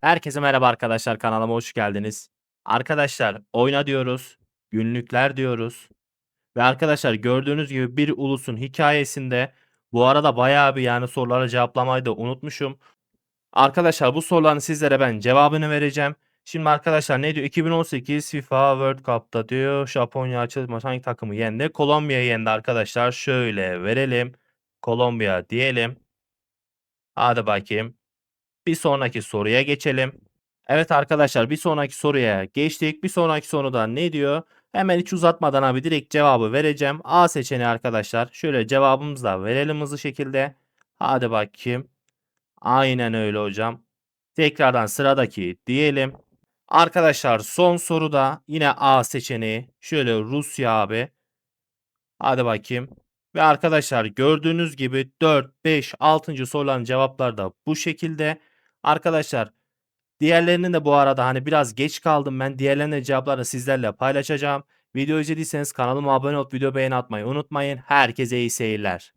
Herkese merhaba arkadaşlar kanalıma hoş geldiniz. Arkadaşlar oyna diyoruz, günlükler diyoruz ve arkadaşlar gördüğünüz gibi bir ulusun hikayesinde bu arada bayağı bir yani sorulara cevaplamayı da unutmuşum. Arkadaşlar bu soruların sizlere ben cevabını vereceğim. Şimdi arkadaşlar ne diyor? 2018 FIFA World Cup'ta diyor Japonya açılış hangi takımı yendi? Kolombiya'yı yendi arkadaşlar. Şöyle verelim. Kolombiya diyelim. Hadi bakayım. Bir sonraki soruya geçelim. Evet arkadaşlar bir sonraki soruya geçtik. Bir sonraki soruda ne diyor? Hemen hiç uzatmadan abi direkt cevabı vereceğim. A seçeneği arkadaşlar. Şöyle cevabımızı da verelim hızlı şekilde. Hadi bakayım. Aynen öyle hocam. Tekrardan sıradaki diyelim. Arkadaşlar son soruda yine A seçeneği. Şöyle Rusya abi. Hadi bakayım. Ve arkadaşlar gördüğünüz gibi 4, 5, 6. soruların cevapları da bu şekilde. Arkadaşlar diğerlerinin de bu arada hani biraz geç kaldım ben. Diğerlerinin cevaplarını sizlerle paylaşacağım. Video izlediyseniz kanalıma abone olup video beğeni atmayı unutmayın. Herkese iyi seyirler.